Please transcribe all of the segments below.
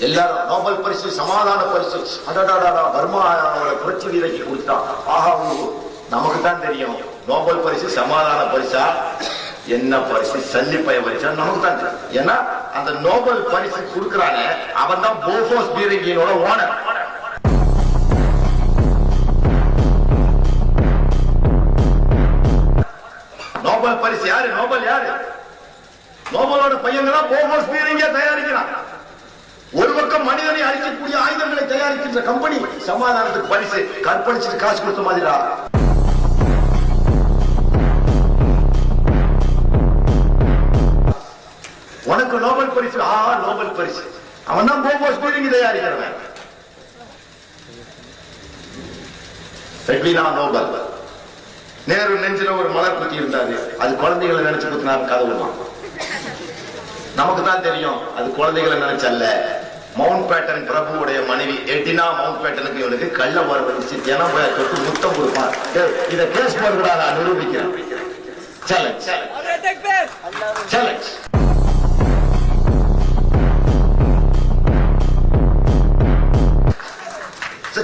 எல்லாரும் நோபல் பரிசு சமாதான பரிசு. அடடாடா பர்மா புரட்சி வீரக்கு கொடுத்தான் ஆஹா நமக்கு தான் தெரியும். நோபல் பரிசு சமாதான பரிசா? என்ன பரிசு? சல்லிப்பய பரிசா? நமக்கு தான் தெரியும். ஏன்னா அந்த நோபல் பரிசு கொடுக்கறானே அவன் தான் போஃபோஸ் பீரங்கியனோட ஓனர். நோபல் பரிசு யாரு? நோபல் யாரு? நோபலோட பையங்க தான் போபோஸ் பீரங்கியா தயாரிக்கிறான். ஒரு பக்கம் மனிதனை அழிக்கக்கூடிய ஆயுதங்களை தயாரிக்கின்ற கம்பெனி சமாதானத்துக்கு பரிசு கற்பழிச்சுட்டு காசு கொடுத்த மாதிரா உனக்கு நோபல் பரிசு ஆ நோபல் பரிசு. அவன் தான் போபோஸ் பீரங்கி தயாரிக்கிறவன். ரெட்லினா நோபல். நேரு நெஞ்சில ஒரு மலர் குத்தி இருந்தாரு. அது குழந்தைகளை நினைச்சு குத்தினாரு கதவுமா? நமக்கு தான் தெரியும் அது குழந்தைகளை நினைச்சல்ல. மவுண்ட் பேட்டன் பிரபுவுடைய மனைவி எட்டினா மவுண்ட் பேட்டனுக்கு இவனுக்கு கள்ள வரவழைச்சு தினம் போய் தொட்டு முத்தம் கொடுப்பான். இதை கேஸ் போடுறா நான் நிரூபிக்கிறேன். சேலஞ்ச் சேலஞ்ச்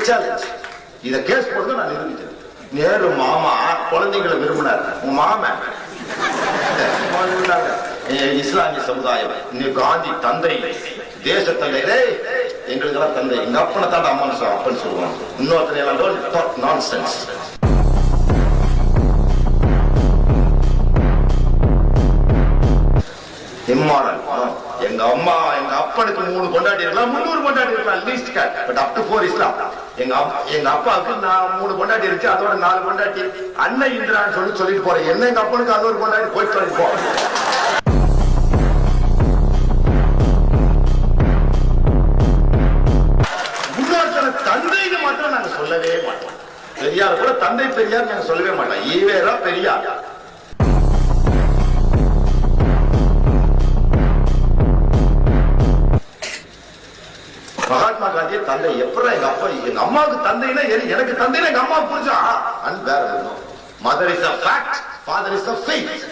சேலஞ்ச் இதை கேஸ் போடுறது நான் நிரூபிக்கிறேன். நேரு மாமா குழந்தைங்களை விரும்பினார். உன் மாமன் இஸ்லாமிய சமுதாயம். காந்தி தந்தை. தேச தந்தை எங்களுக்கெல்லாம் தந்தை. எங்க அப்பனை தான் அம்மா அப்பன்னு சொல்லுவாங்க. இன்னொருத்தனை எல்லாம் நான் சென்ஸ் இம்மாரல் எங்க அம்மா எங்க அப்பனுக்கு மூணு கொண்டாடி இருக்கலாம் முன்னூறு கொண்டாடி இருக்கலாம் least but up to four இஸ்லாம் எங்க எங்க அப்பாவுக்கு நான் மூணு கொண்டாடி இருக்கு அதோட நாலு கொண்டாட்டி அண்ணன் இந்திரான்னு சொல்லி சொல்லிட்டு போறேன். என்ன எங்க அப்பனுக்கு அது ஒரு கொண்டாடி போயிட்டு சொல்லிட்டு போ. இன்னொருத்தனை மட்டும் நாங்க சொல்லவே மாட்டோம். பெரியார் கூட தந்தை பெரியார் நாங்க சொல்லவே மாட்டோம். ஈவேரா பெரியார். மகாத்மா காந்திய தந்தை எப்படி எங்க அப்பா எங்க அம்மாவுக்கு தந்தைன்னா எனக்கு தந்தைன்னா எங்க அம்மா புரிஞ்சா? அண்ட் வேற mother is a fact father is a fact